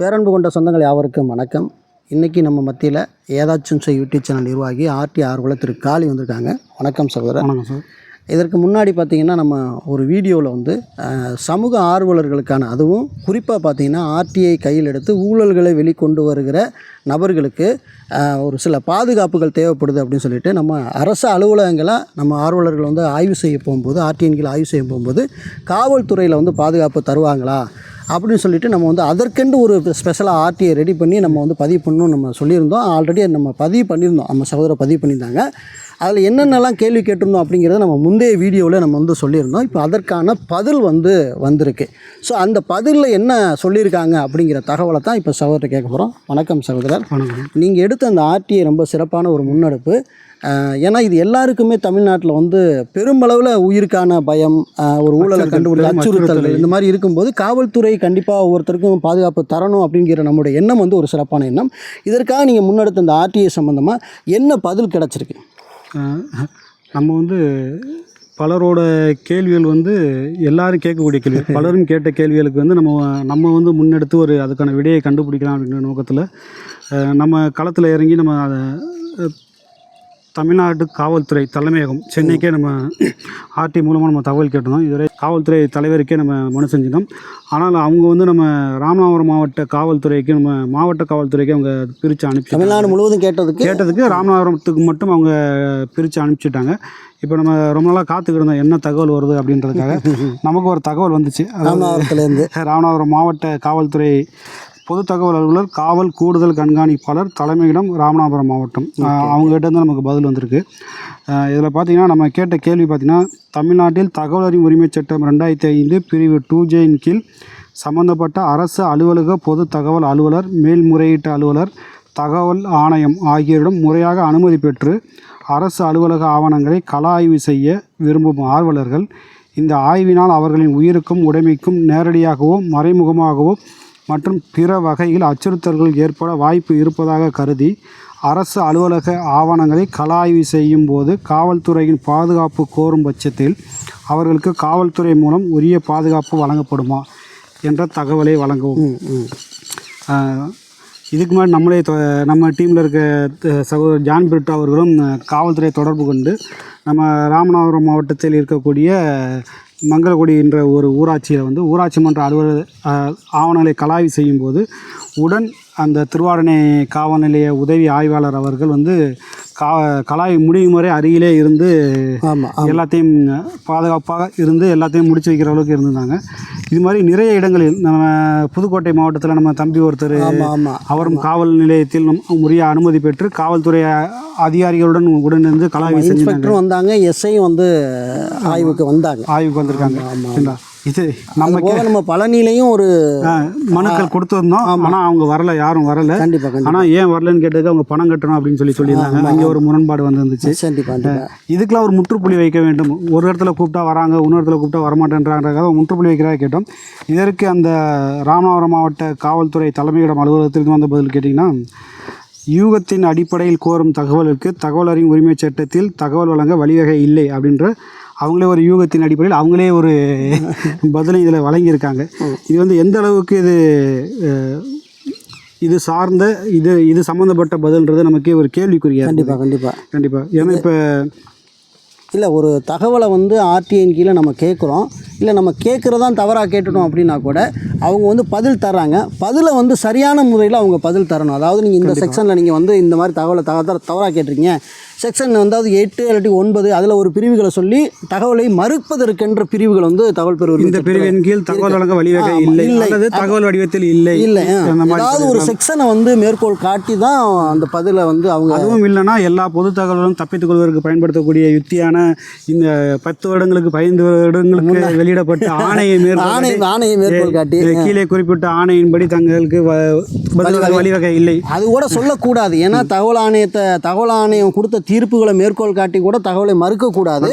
பேரன்பு கொண்ட சொந்தங்கள் யாவருக்கும் வணக்கம். இன்றைக்கி நம்ம மத்தியில் ஏதாச்சும் செய் யூடியூப் சேனல் நிர்வாகி ஆர்டி ஆர்வலர் திரு காளி வந்திருக்காங்க. வணக்கம் சகோதரர். வணக்கம் சார். இதற்கு முன்னாடி பார்த்திங்கன்னா நம்ம ஒரு வீடியோவில் வந்து சமூக ஆர்வலர்களுக்கான அதுவும் குறிப்பாக பார்த்திங்கன்னா ஆர்டிஐ கையில் எடுத்து ஊழல்களை வெளிக்கொண்டு வருகிற நபர்களுக்கு ஒரு சில பாதுகாப்புகள் தேவைப்படுது அப்படின்னு சொல்லிட்டு நம்ம அரசு அலுவலகங்களை நம்ம ஆர்வலர்கள் வந்து ஆய்வு செய்ய போகும்போது ஆர்டிஐன் கீழ் ஆய்வு செய்ய போகும்போது காவல்துறையில் வந்து பாதுகாப்பு தருவாங்களா? அப்படின்னு சொல்லிட்டு நம்ம வந்து அதற்கென்று ஒரு ஸ்பெஷலாக ஆர்டிஐ ரெடி பண்ணி நம்ம வந்து பதிவு பண்ணணும் நம்ம சொல்லியிருந்தோம். ஆல்ரெடி நம்ம பதிவு பண்ணியிருந்தோம். நம்ம சகோதரர் பதிவு பண்ணியிருந்தாங்க. அதில் என்னென்னலாம் கேள்வி கேட்டிருந்தோம் அப்படிங்கிறத நம்ம முந்தைய வீடியோவில் நம்ம வந்து சொல்லியிருந்தோம். இப்போ அதற்கான பதில் வந்து வந்திருக்கு. ஸோ அந்த பதிலில் என்ன சொல்லியிருக்காங்க அப்படிங்கிற தகவலை தான் இப்போ சகோதரர் கேட்க போகிறோம் வணக்கம் சகோதரர். வணக்கம். நீங்கள் எடுத்த அந்த ஆர்டிஐ ரொம்ப சிறப்பான ஒரு முன்னெடுப்பு. ஏன்னா இது எல்லாருக்குமே தமிழ்நாட்டில் வந்து பெருமளவில் உயிருக்கான பயம் ஒரு ஊழலை கண்டுபிடிக்க அச்சுறுத்தல் இந்த மாதிரி இருக்கும்போது காவல்துறை கண்டிப்பாக ஒவ்வொருத்தருக்கும் பாதுகாப்பு தரணும் அப்படிங்கிற நம்முடைய எண்ணம் வந்து ஒரு சிறப்பான எண்ணம். இதற்காக நீங்கள் முன்னெடுத்த இந்த ஆர்டிஐ சம்மந்தமாக என்ன பதில் கிடச்சிருக்கு? நம்ம வந்து பலரோட கேள்விகள் வந்து எல்லாரும் கேட்கக்கூடிய கேள்வி. பலரும் கேட்ட கேள்விகளுக்கு வந்து நம்ம நம்ம வந்து முன்னெடுத்து ஒரு அதுக்கான விடையை கண்டுபிடிக்கலாம் அப்படிங்கிற நோக்கத்தில் நம்ம களத்தில் இறங்கி நம்ம அதை தமிழ்நாடு காவல்துறை தலைமையகம். சென்னைக்கே நம்ம ஆர்டி மூலமாக நம்ம தகவல் கேட்டிருந்தோம். இதுவரை காவல்துறை தலைவருக்கே நம்ம மனு செஞ்சிட்டோம் ஆனால் அவங்க வந்து நம்ம ராமநாதபுரம் மாவட்ட காவல்துறைக்கு நம்ம மாவட்ட காவல்துறைக்கு அவங்க பிரித்து அனுப்பி தமிழ்நாடு முழுவதும் கேட்டதுக்கு? கேட்டதுக்கு ராமநாதபுரத்துக்கு மட்டும் அவங்க பிரித்து அனுப்பிச்சிட்டாங்க. இப்போ நம்ம ரொம்ப நாளாக காத்துக்கிட்டு இருந்தோம். என்ன தகவல் வருது அப்படின்றதுக்காக. நமக்கு ஒரு தகவல் வந்துச்சு. ராமநாதபுரத்துலேருந்து. ராமநாதபுரம் மாவட்ட காவல்துறை பொது தகவல் அலுவலர் காவல் கூடுதல் கண்காணிப்பாளர் தலைமையிடம் ராமநாதபுரம் மாவட்டம். அவங்ககிட்ட இருந்து நமக்கு பதில் வந்திருக்கு. இதில் பார்த்தீங்கன்னா நம்ம கேட்ட கேள்வி பார்த்தீங்கன்னா தமிழ்நாட்டில் தகவல் அறியும் உரிமைச் சட்டம் ரெண்டாயிரத்தி ஐந்து பிரிவு டூ ஜேயின் கீழ் சம்பந்தப்பட்ட அரசு அலுவலக பொது தகவல் அலுவலர் மேல்முறையீட்டு அலுவலர் தகவல் ஆணையம் ஆகியோரிடம் முறையாக அனுமதி பெற்று அரசு அலுவலக ஆவணங்களை கள ஆய்வு செய்ய விரும்பும் ஆர்வலர்கள் இந்த ஆய்வினால் அவர்களின் உயிருக்கும் உடைமைக்கும் நேரடியாகவோ மறைமுகமாகவோ மற்றும் பிற வகையில் அச்சுறுத்தல்கள் ஏற்பட வாய்ப்பு இருப்பதாக கருதி அரசு அலுவலக ஆவணங்களை கள ஆய்வு செய்யும் போது காவல்துறையின் பாதுகாப்பு கோரும் பட்சத்தில் அவர்களுக்கு காவல்துறை மூலம் உரிய பாதுகாப்பு வழங்கப்படுமா என்ற தகவலை வழங்கவும். இதுக்கு முன்னாடி நம்மளே நம்ம டீமில் இருக்க சகோதரர் ஜான் பிரிட்டோ அவர்களும் காவல்துறை தொடர்பு கொண்டு நம்ம ராமநாதபுரம் மாவட்டத்தில் இருக்கக்கூடிய மங்களக்குடி என்ற ஒரு ஊராட்சியில் வந்து ஊராட்சி மன்ற அலுவலர் ஆவணங்களை கலாய்வு செய்யும்போது உடன் அந்த திருவாடனை காவல்நிலைய உதவி ஆய்வாளர் அவர்கள் வந்து கா கலாய் முடியும் வரை அருகிலே இருந்து எல்லாத்தையும் பாதுகாப்பாக இருந்து எல்லாத்தையும் முடிச்சு வைக்கிற அளவுக்கு இருந்திருந்தாங்க. இது மாதிரி நிறைய இடங்களில் நம்ம புதுக்கோட்டை மாவட்டத்தில் நம்ம தம்பி ஒருத்தர் அவரும் காவல் நிலையத்தில் நம் உரிய அனுமதி பெற்று காவல்துறை அதிகாரிகளுடன் உடனிருந்து கலாய்வு செஞ்சு வந்தாங்க எஸ்ஐயும் வந்து ஆய்வுக்கு வந்தாங்க. ஆய்வுக்கு வந்திருக்காங்க? இது நம்ம போக நம்ம பழனிலையும் ஒரு மனுக்கள் கொடுத்துருந்தோம். ஆனால் அவங்க வரல யாரும் வரல. கண்டிப்பாக ஆனால் ஏன் வரலன்னு கேட்டதுக்கு அவங்க பணம் கட்டணும் அப்படின்னு சொல்லி சொல்லியிருந்தாங்க. அங்கே ஒரு முரண்பாடு வந்துருந்துச்சு. கண்டிப்பாக கண்டிப்பாக இதுக்கெல்லாம் ஒரு முற்றுப்புள்ளி வைக்க வேண்டும். ஒரு இடத்துல கூப்பிட்டா வராங்க இன்னொரு இடத்துல கூப்பிட்டா வரமாட்டேன்றாங்கிறதுக்காக முற்றுப்புள்ளி வைக்கிறதா கேட்டோம். இதற்கு அந்த ராமநாதபுரம் மாவட்ட காவல்துறை தலைமையிடம் அலுவலகத்திற்கு வந்த பதில் கேட்டிங்கன்னா யூகத்தின் அடிப்படையில் கோரும் தகவலுக்கு தகவல் அறியும் உரிமைச் சட்டத்தில் தகவல் வழங்க வழிவகை இல்லை அப்படின்ற அவங்களே ஒரு யூகத்தின் அடிப்படையில் அவங்களே ஒரு பதிலை இதில் வழங்கியிருக்காங்க. இது வந்து எந்த அளவுக்கு இது இது சார்ந்த இது இது சம்மந்தப்பட்ட பதில்ன்றது நமக்கே ஒரு கேள்விக்குறியா இருக்குது. கண்டிப்பாக கண்டிப்பாக கண்டிப்பாக ஏன்னா இப்போ இல்லை ஒரு தகவலை வந்து ஆர்டிஐன் கீழே நம்ம கேட்குறோம். இல்லை நம்ம கேட்குறதான் தவறாக கேட்டுட்டோம் அப்படின்னா கூட அவங்க வந்து பதில் தர்றாங்க. பதிலை வந்து சரியான முறையில் அவங்க பதில் தரணும். அதாவது நீங்கள் இந்த செக்ஷனில் நீங்கள் வந்து இந்த மாதிரி தகவலை தவ தவறாக கேட்டிருக்கீங்க. செக்ஷன் வந்து அது எட்டு இல்லாட்டி ஒன்பது அதில் ஒரு பிரிவுகளை சொல்லி தகவலை மறுப்பதற்கென்ற பிரிவுகள் வந்து தகவல் பெறுவது இந்த பிரிவின் கீழ் தகவல் வழங்க வழிவகை இல்லை. அல்லது தகவல் வடிவத்தில் இல்லை. இல்லை ஏதாவது ஒரு செக்ஷனை வந்து மேற்கோள் காட்டி தான் அந்த பதிலை வந்து அவங்க அதுவும் இல்லைன்னா எல்லா பொது தகவலும் தப்பித்துக் கொள்வதற்கு பயன்படுத்தக்கூடிய யுக்தியான இந்த பத்து வருடங்களுக்கு பதினைந்து வருடங்களுக்கு வெளியிடப்பட்ட ஆணையை ஆணை ஆணையை மேற்கோள் காட்டி. கீழே குறிப்பிட்ட ஆணையின்படி தங்களுக்கு வழிவகை. இல்லை. அது கூட சொல்லக்கூடாது. ஏன்னா தகவல் ஆணையத்தை தகவல் ஆணையம் கொடுத்த தீர்ப்புகளை மேற்கோள் காட்டி கூட தகவலை மறுக்கக்கூடாது.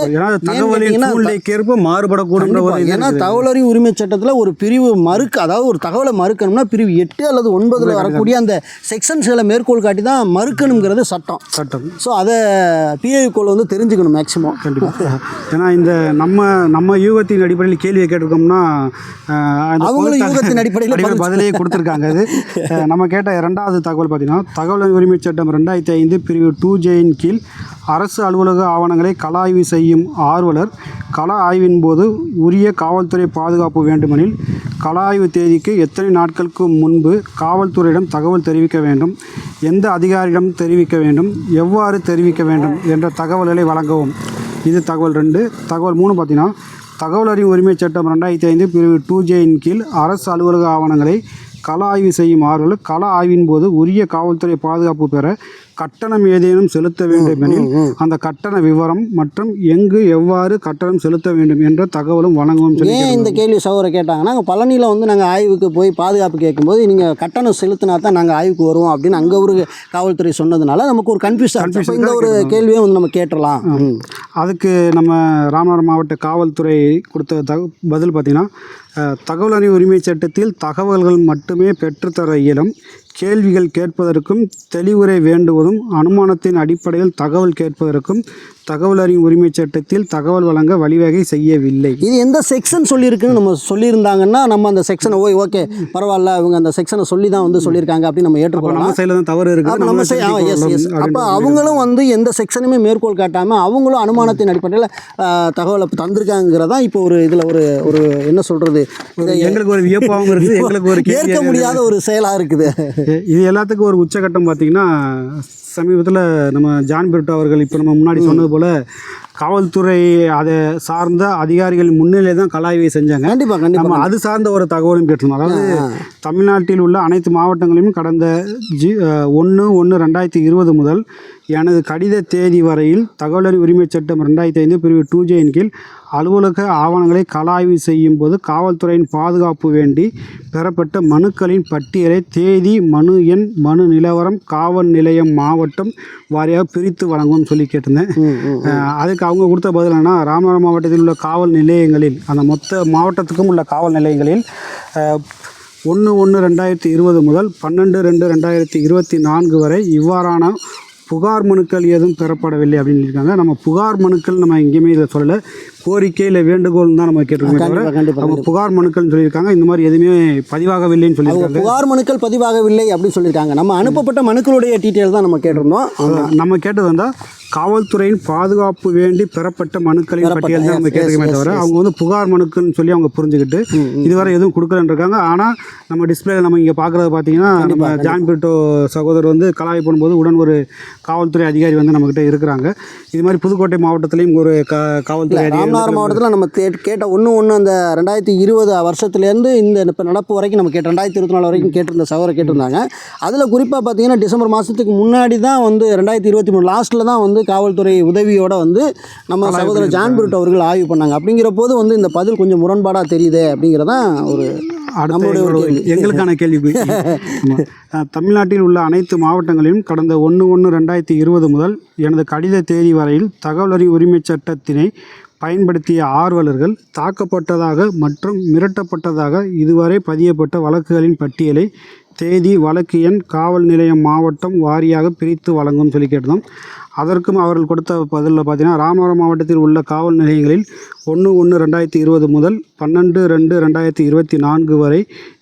தகவலின் இது ஏன்னா தகவலறி உரிமை சட்டத்தில் ஒரு பிரிவு மறுக்க அதாவது ஒரு தகவலை மறுக்கணும்னா பிரிவு எட்டு அல்லது ஒன்பதில் வரக்கூடிய அந்த செக்ஷன்ஸ்களை மேற்கோள் காட்டி தான் மறுக்கணுங்கிறது சட்டம். சட்டம். ஸோ அதை பிஐ கோல் வந்து தெரிஞ்சுக்கணும் மேக்ஸிமம் கண்டிப்பாக ஏன்னா இந்த நம்ம நம்ம யூகத்தின் அடிப்படையில் கேள்வியை கேட்டிருக்கோம்னா அவங்களும் யூகத்தின் அடிப்படையில் அடிப்படை பதிலையே கொடுத்துருக்காங்க அது. நம்ம கேட்ட இரண்டாவது தகவல் பார்த்தீங்கன்னா தகவல் உரிமை சட்டம் ரெண்டாயிரத்தி ஐந்து பிரிவு டூ ஜேயின் கீழ் அரசு அலுவலக ஆவணங்களை கள ஆய்வு செய்யும் ஆர்வலர் கள ஆய்வின் போது உரிய காவல்துறை பாதுகாப்பு வேண்டுமெனில் கள ஆய்வு தேதிக்கு எத்தனை நாட்களுக்கு முன்பு காவல்துறையிடம் தகவல் தெரிவிக்க வேண்டும் எந்த அதிகாரியிடம் தெரிவிக்க வேண்டும் எவ்வாறு தெரிவிக்க வேண்டும் என்ற தகவல்களை வழங்கவும். இது தகவல் ரெண்டு. தகவல் மூணு பார்த்தீங்கன்னா தகவல் அறிவு உரிமைச் சட்டம் ரெண்டாயிரத்தி ஐந்து பிரிவு டூ ஜேயின் கீழ் அரசு அலுவலக ஆவணங்களை கள ஆய்வு செய்யும் ஆர்வலர் கள ஆய்வின் போது உரிய காவல்துறை பாதுகாப்பு பெற கட்டணம் ஏதேனும் செலுத்த வேண்டும் எனில் அந்த கட்டண விவரம் மற்றும் எங்கு எவ்வாறு கட்டணம் செலுத்த வேண்டும் என்ற தகவலும் வழங்கவும் சொல்லி ஏன் இந்த கேள்வி சகோதர கேட்டாங்கன்னா நாங்கள் பழனியில் வந்து நாங்கள் ஆய்வுக்கு போய் பாதுகாப்பு கேட்கும்போது நீங்கள் கட்டணம் செலுத்தினா தான் நாங்கள் ஆய்வுக்கு வருவோம் அப்படின்னு அங்கே ஒரு காவல்துறை சொன்னதுனால நமக்கு ஒரு கன்ஃபியூஸ் ஆச்சு இந்த ஒரு கேள்வியை வந்து நம்ம கேட்டுடலாம். ம். அதுக்கு நம்ம ராமநாதபுரம் மாவட்ட காவல்துறை கொடுத்த தக பதில் பார்த்திங்கன்னா தகவல் அறிவு உரிமை சட்டத்தில் தகவல்கள் மட்டுமே பெற்றுத்தர இயலும். கேள்விகள் கேட்பதற்கும் தெளிவுரை வேண்டுவதும் அனுமானத்தின் அடிப்படையில் தகவல் கேட்பதற்கும் தகவல் அறிவு உரிமை சட்டத்தில் தகவல் வழங்க வழிவகை செய்யவில்லை. இது எந்த செக்ஷன் சொல்லியிருக்குன்னு நம்ம சொல்லியிருந்தாங்கன்னா நம்ம அந்த செக்ஷனை ஓய் ஓகே பரவாயில்ல இவங்க அந்த செக்ஷனை சொல்லி தான் வந்து சொல்லியிருக்காங்க அப்படின்னு நம்ம ஏற்றுக்கொள்ளலாம் நம்ம சைடில் தான் தவறு இருக்குது. நம்ம எஸ் எஸ் அப்போ அவங்களும் வந்து எந்த செக்ஷனுமே மேற்கோள் காட்டாமல் அவங்களும் அனுமானத்தின் அடிப்படையில் தகவலை தந்திருக்காங்கிறதா இப்போ ஒரு இதில் ஒரு ஒரு என்ன சொல்கிறது எங்களுக்கு ஒரு வியப்பாகவும் இருக்குது எங்களுக்கு ஒரு கேள்வி முடியாத ஒரு செயலாக இருக்குது. இது எல்லாத்துக்கும் ஒரு உச்சகட்டம் பார்த்தீங்கன்னா சமீபத்தில் நம்ம ஜான் பிரிட்டோ அவர்கள் இப்போ நம்ம முன்னாடி சொன்னது போல் காவல்துறை அதை சார்ந்த அதிகாரிகள் முன்னிலை தான் கலாய்வை செஞ்சாங்க. கண்டிப்பாக கண்டிப்பாக நம்ம அது சார்ந்த ஒரு தகவலும் கேட்டிருந்தோம். அதாவது தமிழ்நாட்டில் உள்ள அனைத்து மாவட்டங்களிலும் கடந்த ஜி ஒன்று ஒன்று ரெண்டாயிரத்தி இருபது முதல் எனது கடித தேதி வரையில் தகவலறி உரிமைச் சட்டம் ரெண்டாயிரத்தி ஐந்து பிரிவு டூ ஜேயின் கீழ் அலுவலக ஆவணங்களை கலாய்வு செய்யும் போது காவல்துறையின் பாதுகாப்பு வேண்டி பெறப்பட்ட மனுக்களின் பட்டியலை தேதி மனு எண் மனு நிலவரம் காவல் நிலையம் மாவட்டம் வாரியாக பிரித்து வழங்கும்னு சொல்லி கேட்டிருந்தேன். அஹ் அவங்க கொடுத்த பதில் என்னன்னா ராமநாதபுரம் மாவட்டத்தில் உள்ள காவல் நிலையங்களில் அந்த மொத்த மாவட்டத்துக்கும் உள்ள காவல் நிலையங்களில் ஒன்று ஒன்று ரெண்டாயிரத்தி இருபது முதல் பன்னெண்டு ரெண்டு ரெண்டாயிரத்தி இருபத்தி நான்கு வரை இவ்வாறான புகார் மனுக்கள் ஏதும் பெறப்படவில்லை அப்படின்னு சொல்லியிருக்காங்க. நம்ம புகார் மனுக்கள் நம்ம எங்கேயுமே இதை சொல்லலை. கோரிக்கை இல்லை வேண்டுகோள் தான் நம்ம கேட்டிருக்கோமே அவங்க புகார் மனுக்கள்னு சொல்லியிருக்காங்க. இந்த மாதிரி எதுவுமே பதிவாகவில்லைன்னு சொல்லியிருக்காங்க. புகார் மனுக்கள் பதிவாகவில்லை அப்படின்னு சொல்லியிருக்காங்க. நம்ம அனுப்பப்பட்ட மனுக்களுடைய டீட்டெயில் தான் நம்ம கேட்டிருந்தோம். நம்ம கேட்டது வந்தா காவல்துறையின் பாதுகாப்பு வேண்டி பெறப்பட்ட மனுக்களின் பட்டியல் தான் நம்ம கேட்டிருக்கமே தவிர அவங்க வந்து புகார் மனுக்குன்னு சொல்லி அவங்க புரிஞ்சுக்கிட்டு இதுவரை எதுவும் கொடுக்கலன்னு இருக்காங்க ஆனால் நம்ம டிஸ்பிளேல நம்ம இங்கே பார்க்குறது பார்த்தீங்கன்னா நம்ம ஜான் பிரிட்டோ சகோதரர் வந்து கலாய் பண்ணும்போது உடன் ஒரு காவல்துறை அதிகாரி வந்து நம்மக்கிட்ட இருக்கிறாங்க. இது மாதிரி புதுக்கோட்டை மாவட்டத்திலையும் ஒரு கா காவல்துறை ராமநாதபுரம் மாவட்டத்தில் நம்ம கேட்ட ஒன்று ஒன்று அந்த ரெண்டாயிரத்தி இருபது வருஷத்துலேருந்து இந்த இப்போ நடப்பு வரைக்கும் நம்ம கேட்ட ரெண்டாயிரத்தி இருபத்தி நாலு வரைக்கும் கேட்டிருந்த சவரை கேட்டிருந்தாங்க. அதில் குறிப்பாக பார்த்தீங்கன்னா டிசம்பர் மாதத்துக்கு முன்னாடி தான் வந்து ரெண்டாயிரத்தி இருபத்தி மூணு லாஸ்ட்டில் தான் வந்து காவல்துறை உதவியோட வந்து நம்ம சகோதரர் ஜான் பிரிட் அவர்கள் ஆய்வு பண்ணாங்க. அப்படிங்கிற போது வந்து இந்த பதில் கொஞ்சம் முரண்பாடாக தெரியுது அப்படிங்கிறதான் ஒரு நம்மளுடைய. எங்களுக்கான கேள்வி. தமிழ்நாட்டில் உள்ள அனைத்து மாவட்டங்களிலும் கடந்த ஒன்று ஒன்று ரெண்டாயிரத்தி இருபது முதல் எனது கடித தேதி வரையில் தகவல் அறிவு உரிமைச் சட்டத்தினை பயன்படுத்திய ஆர்வலர்கள் தாக்கப்பட்டதாக மற்றும் மிரட்டப்பட்டதாக இதுவரை பதியப்பட்ட வழக்குகளின் பட்டியலை தேதி வழக்கு எண் காவல் நிலையம் மாவட்டம் வாரியாக பிரித்து வழங்கும் சொல்லி கேட்டதும் அதற்கும் அவர்கள் கொடுத்த பதிலில் பார்த்தீங்கன்னா ராமநாதபுரம் மாவட்டத்தில் உள்ள காவல் நிலையங்களில் ஒன்று ஒன்று ரெண்டாயிரத்தி இருபது முதல் பன்னெண்டு ரெண்டு ரெண்டாயிரத்தி இருபத்தி நான்கு வரை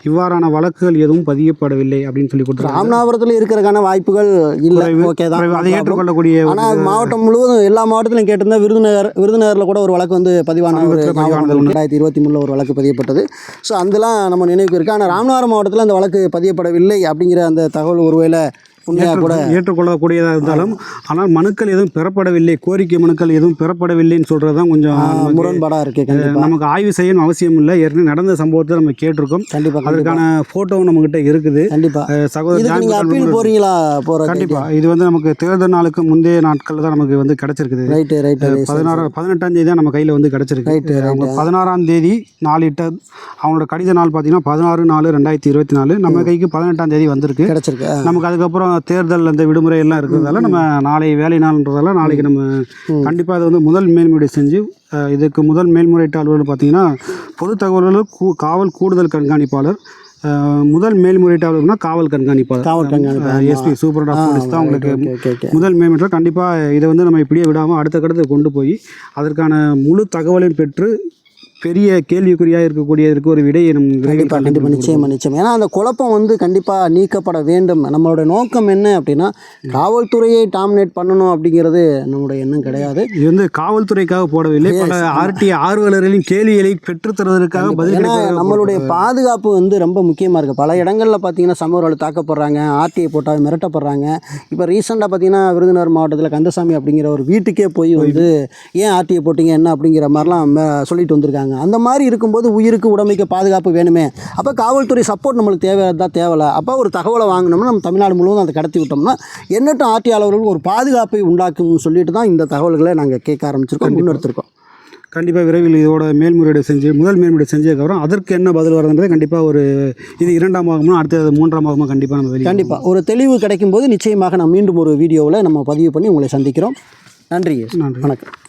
இவ்வாறான வழக்குகள் எதுவும் பதியப்படவில்லை அப்படின்னு சொல்லி கொடுத்துருக்காங்க. ராமநாதபுரத்தில் இருக்கிறதுக்கான வாய்ப்புகள் இல்லை. ஓகே தான். அதை ஏற்றுக்கொள்ளக்கூடிய ஆனால் மாவட்டம் முழுவதும் எல்லா மாவட்டத்திலும் கேட்டிருந்தா விருதுநகர் விருதுநகரில் கூட ஒரு வழக்கு வந்து பதிவான ஒரு ரெண்டாயிரத்தி இருபத்தி மூணில் ஒரு வழக்கு பதியப்பட்டது. ஸோ அதெல்லாம் நம்ம நினைவுக்கு இருக்குது ஆனால் ராமநாதபுரம் மாவட்டத்தில் அந்த வழக்கு பதியப்படவில்லை அப்படிங்கிற அந்த தகவல் ஒருவேளை உண்மையாக கூட ஏற்றுக்கொள்ளக்கூடியதாக இருந்தாலும் ஆனால் மனுக்கள் எதுவும் பெறப்படவில்லை கோரிக்கை மனுக்கள் எதுவும் பெறப்படவில்லைன்னு சொல்கிறது தான் கொஞ்சம் முரண்பாடாக இருக்குது கண்டிப்பாக நமக்கு ஆய்வு செய்யணும் அவசியம் இல்லை. ஏற்கனவே நடந்த சம்பவத்தை நம்ம கேட்டிருக்கோம். கண்டிப்பாக அதற்கான ஃபோட்டோவும் நம்மகிட்ட இருக்குது. கண்டிப்பாக சகோதரர் நீங்கள் அப்பீல் போகிறீங்களா போகிற கண்டிப்பா. இது வந்து நமக்கு தேர்தல் நாளுக்கு முந்தைய நாட்கள் தான் நமக்கு வந்து கிடைச்சிருக்குது. ரைட்டு ரைட்டு பதினாறு பதினெட்டாம் தேதி தான் நம்ம கையில் வந்து கிடைச்சிருக்கு. ரைட்டு அவங்க பதினாறாம் தேதி நாளிட்ட அவங்களோட கடித நாள் பார்த்தீங்கன்னா பதினாறு நாலு ரெண்டாயிரத்தி இருபத்தி நாலு. நம்ம கைக்கு பதினெட்டாம் தேதி வந்திருக்கு. கிடச்சிருக்கு. நமக்கு அதுக்கப்புறம் தேர்தல் அந்த விடுமுறை எல்லாம் இருக்கிறதால நம்ம நாளை வேலை நாள்ன்றதால நாளைக்கு நம்ம கண்டிப்பாக அது வந்து முதல் மேல்முறை செஞ்சு இதுக்கு முதல் மேல்முறையீட்டு அலுவலர் பார்த்தீங்கன்னா பொது தகவல்கள் கூ காவல் கூடுதல் கண்காணிப்பாளர் முதல் மேல்முறையீட்டாளர்னா காவல் கண்காணிப்பாளர். காவல் கண்காணிப்பாளர். எஸ்பி சூப்பர் ஆஃப் போலீஸ் தான் உங்களுக்கு முதல் மேம்பட்டால் கண்டிப்பாக இதை வந்து நம்ம இப்படியே விடாமல் அடுத்த கட்டத்துக்கு கொண்டு போய் அதற்கான முழு தகவலையும் பெற்று பெரிய கேள்விக்குறியாக இருக்கக்கூடியதற்கு ஒரு விடையை விரைவில் கண்டிப்பாக கண்டிப்பாக நிச்சயமாக நிச்சயம் ஏன்னா அந்த குழப்பம் வந்து கண்டிப்பாக நீக்கப்பட வேண்டும். நம்மளோட நோக்கம் என்ன அப்படின்னா காவல்துறையை டாமினேட் பண்ணணும் அப்படிங்கிறது நம்மளுடைய எண்ணம் கிடையாது. இது வந்து காவல்துறைக்காக போடவில்லை பல ஆர்டி ஆர்வலர்களின் கேள்விகளை பெற்றுத்தருவதற்காக பதில் நம்மளுடைய பாதுகாப்பு வந்து ரொம்ப முக்கியமாக இருக்குது பல இடங்களில் பார்த்தீங்கன்னா சமூகர்கள் தாக்கப்படுறாங்க ஆர்டிஐ போட்டால் மிரட்டப்படுறாங்க. இப்போ ரீசெண்டாக பார்த்தீங்கன்னா விருதுநகர் மாவட்டத்தில் கந்தசாமி அப்படிங்கிற ஒரு வீட்டுக்கே போய் வந்து ஏன் ஆர்டிஐ போட்டீங்க? என்ன? அப்படிங்கிற மாதிரிலாம் சொல்லிட்டு வந்திருக்காங்க. அந்த மாதிரி இருக்கும்போது உயிருக்கு உடமைக்கு பாதுகாப்பு வேணுமே. அப்போ காவல்துறை சப்போர்ட் நம்மளுக்கு தேவை தான் தேவையில்ல. அப்போ ஒரு தகவலை வாங்கினோம்னா நம்ம தமிழ்நாடு முழுவதும் அதை கடத்தி விட்டோம்னா எண்ணற்ற ஆட்சியாளர்களுக்கு ஒரு பாதுகாப்பை உண்டாக்கும்னு சொல்லிட்டு தான் இந்த தகவல்களை நாங்கள் கேட்க ஆரம்பிச்சிருக்கோம் முன்னெடுத்திருக்கோம். கண்டிப்பாக விரைவில் இதோட மேல்முறையீடு செஞ்சு முதல் மேல்முறையீடு செஞ்சதுக்கப்புறம் அதற்கு என்ன பதில் வருதுன்றதை கண்டிப்பாக ஒரு இது இரண்டாம் பாகமும் அடுத்தது மூன்றாம் பாகமும் கண்டிப்பாக நம்ம கண்டிப்பாக ஒரு தெளிவு கிடைக்கும் போது நிச்சயமாக நான் மீண்டும் ஒரு வீடியோவில் நம்ம பதிவு பண்ணி உங்களை சந்திக்கிறோம். நன்றி. நன்றி. வணக்கம்.